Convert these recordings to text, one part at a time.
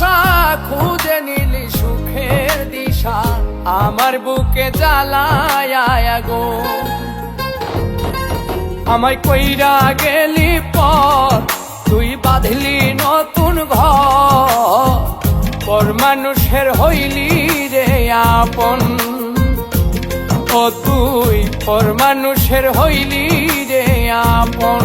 ভালোবাসা খুঁজে নিলি সুখের দিশা, আমার বুকে জ্বালায় গো আমায় কইরা গেলি পর তুই বাঁধলি নতুন ঘর। পর মানুষের হইলি রে আপন। ও তুই, পর মানুষের হইলি রে আপন।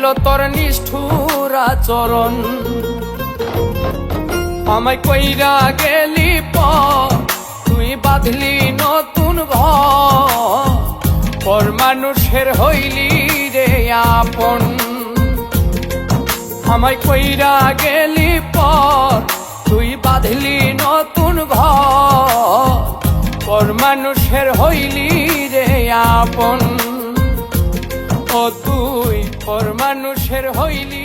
বুঝাইল তোর নিষ্ঠুর আচরণ আমায় কইরা গেলি পর তুই বাঁধলি নতুন ঘর মানুষের হইলি রে আপন। আমায় কইরা গেলি পর তুই বাঁধলি নতুন ঘর মানুষের হইলি রে আপন। ও তুই পর মানুষের হইলি